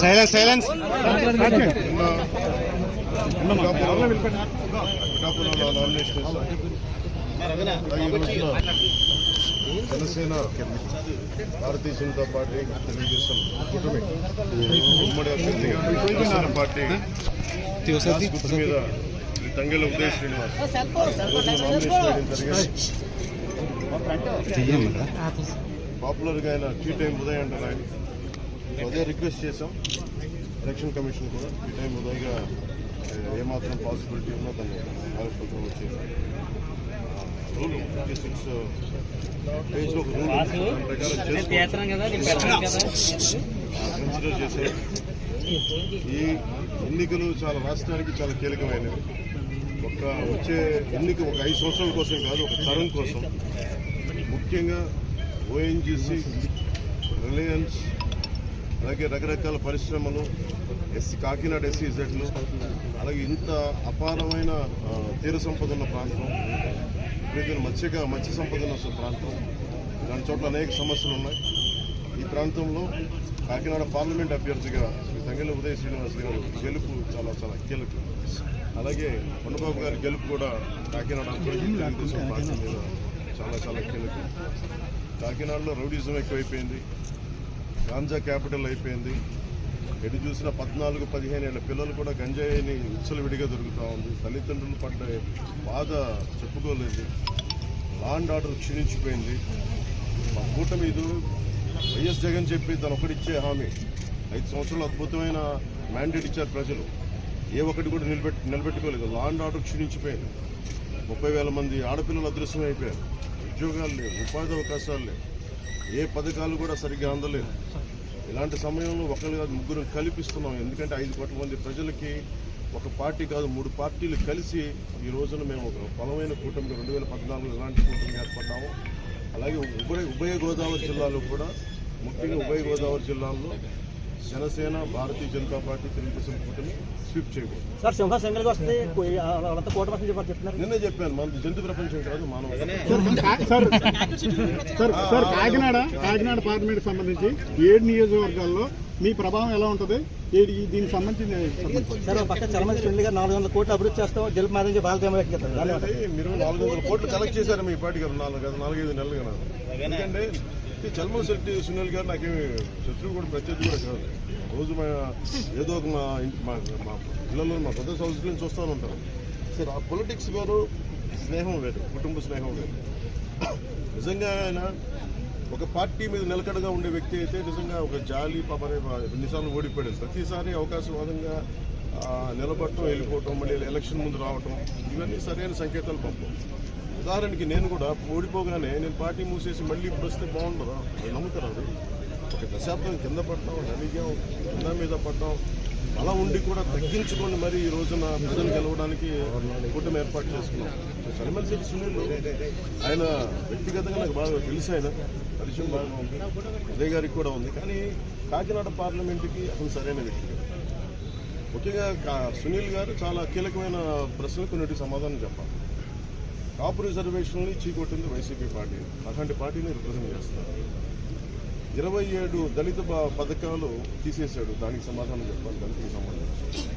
Silence silence Janasena Bharatiya Janata party Telugu Desam కూటమి ఉమ్మడి అభ్యర్థిగా జనసేన పార్టీ గుర్తు మీద ఈ తంగెల ఉదయ్ శ్రీనివాస్ పాపులర్గా ఆయన టీ టైం ఉదయ్ అంటారు ఆయన. అదే రిక్వెస్ట్ చేశాం. ఎలక్షన్ కమిషన్ కూడా. ఈ టైం ఉదయగా ఏ, ఏమాత్రం పాసిబిలిటీ ఉన్నా దాన్ని ఆలోచన వచ్చేసి రూల్ ఫిఫ్టీ సిక్స్ పేజ్లో ఒక రూల్. కన్సిడర్ చేసే ఈ ఎన్నికలు చాలా రాష్ట్రానికి చాలా కీలకమైనవి. ఒక వచ్చే ఎన్నిక ఒక ఐదు సంవత్సరాల కోసం కాదు ఒక తరం కోసం. ముఖ్యంగా ఓఎన్జీసీ రిలయన్స్ అలాగే రకరకాల పరిశ్రమలు ఎస్సీ కాకినాడ ఎస్సీజెడ్లు అలాగే ఇంత అపారమైన తీర సంపద ఉన్న ప్రాంతం వివిధ మత్స్యగా మత్స్య సంపద ఉన్న ప్రాంతం దాని చోట్ల అనేక సమస్యలు ఉన్నాయి. ఈ ప్రాంతంలో కాకినాడ పార్లమెంట్ అభ్యర్థిగా శ్రీ తంగెల ఉదయ శ్రీనివాస్ గారు గెలుపు చాలా చాలా కీలకం. అలాగే కొండబాబు గారి గెలుపు కూడా కాకినాడ తెలుగుదేశం మీద చాలా చాలా కీలకం. కాకినాడలో రౌడీజం ఎక్కువైపోయింది. గాంజా క్యాపిటల్ అయిపోయింది. ఎటు చూసిన పద్నాలుగు పదిహేను ఏళ్ళ పిల్లలు కూడా గంజాయిని విడిగా దొరుకుతూ ఉంది. తల్లిదండ్రులు పడ్డ బాధ చెప్పుకోలేదు. లాండ్ ఆర్డర్ క్షీణించిపోయింది. మా కూటమి ఇది వైఎస్ జగన్ చెప్పి తను ఒకటిచ్చే హామీ. ఐదు సంవత్సరాలు అద్భుతమైన మ్యాండేట్ ఇచ్చారు ప్రజలు. ఏ ఒక్కటి కూడా నిలబెట్టి నిలబెట్టుకోలేదు. లాండ్ ఆర్డర్ క్షీణించిపోయింది. ముప్పై వేల మంది ఆడపిల్లలు అదృశ్యం అయిపోయారు ఉద్యోగాలు లేవు ఉపాధి అవకాశాలు లేవు. ఏ పథకాలు కూడా సరిగ్గా అందలేదు. ఇలాంటి సమయంలో ఒకరు కాదు ముగ్గురు కల్పిస్తున్నాం. ఎందుకంటే ఐదు కోట్ల మంది ప్రజలకి ఒక పార్టీ కాదు మూడు పార్టీలు కలిసి ఈ రోజున మేము ఒక బలమైన కూటమి రెండు వేల పద్నాలుగులో ఇలాంటి కూటమి ఏర్పడ్డాము అలాగే ఉభయ ఉభయ గోదావరి జిల్లాలో కూడా ముఖ్యంగా ఉభయ గోదావరి జిల్లాల్లో జనసేన భారతీయ జనతా పార్టీ తెలుగుదేశం కూటమి స్వీప్ చేయబోతుంది. సార్ సింహ సింగిల్గా వస్తుంది కొయ్య- వాళ్ళంతా కోట వస్తుంది చెప్పారు చెప్తున్నారు. నిన్నే చెప్పాను మన జంతు ప్రపంచం కాదు మానవ sir sir sir Kakinada Kakinada parliament సంబంధించి ఏడు నియోజకవర్గాల్లో మీ ప్రభావం ఎలా ఉంటుంది? దీనికి సంబంధించి. సార్ పక్క చాలా మంది ఫ్రెండ్లీగా నాలుగు వందల కోట్లు అభివృద్ధి చేస్తాం. వ్యక్తి చెప్తారు అదే మీరు నాలుగు వందల కోట్లు కలెక్ట్ చేశారు మీ పార్టీ గారు నాలుగు నాలుగైదు నెలలుగా. ఎందుకంటే ఈ చల్మల్ శెట్టి సునీల్ గారు నాకేమి శత్రువు కూడా ప్రత్యర్థి కూడా కాదు. రోజు మా ఏదో ఒక మా ఇంటి మా మా పిల్లలు మా బ్రదర్స్ హౌస్ నుంచి చూస్తూ ఉంటారు. సరే ఆ పొలిటిక్స్ వేరు స్నేహం వేరు కుటుంబ స్నేహం వేరు. నిజంగా ఆయన ఒక పార్టీ మీద నిలకడగా ఉండే వ్యక్తి అయితే నిజంగా ఒక జాలి పాపనే ఎన్నిసార్లు ఓడిపోయాడు. ప్రతిసారి అవకాశవాదంగా నిలబడటం వెళ్ళిపోవటం మళ్ళీ ఎలక్షన్ ముందు రావటం ఇవన్నీ సరైన సంకేతాలు పంపం ఉదాహరణకి నేను కూడా ఓడిపోగానే నేను పార్టీ మూసేసి మళ్ళీ ఇప్పుడు వస్తే బాగుండదు? నమ్ముతారు ఒక దశాబ్దం కింద పడ్డాం నలిగాం కింద మీద పడ్డాం. అలా ఉండి కూడా తగ్గించుకొని మరి ఈ రోజున ప్రజలు గెలవడానికి కూటమి ఏర్పాటు చేసుకున్నాం. చలిమల్ సునీల్ ఆయన వ్యక్తిగతంగా నాకు బాగా తెలుసు ఆయన. పరిచయం బాగా ఉంది. ఉదయ్ గారికి కూడా ఉంది. కానీ కాకినాడ పార్లమెంట్కి అతను సరైన వ్యక్తి. ముఖ్యంగా సునీల్ గారు చాలా కీలకమైన ప్రశ్నలకు కొన్నిటి సమాధానం చెప్పాలి. కాపు రిజర్వేషన్ని చీకొట్టింది వైసీపీ పార్టీ. అలాంటి పార్టీని రిప్రజెంట్ చేస్తున్నారు. ఇరవై ఏడు దళిత పథకాలు తీసేశాడు. దానికి సమాధానం చెప్పాలి. దళితులకు సంబంధించి.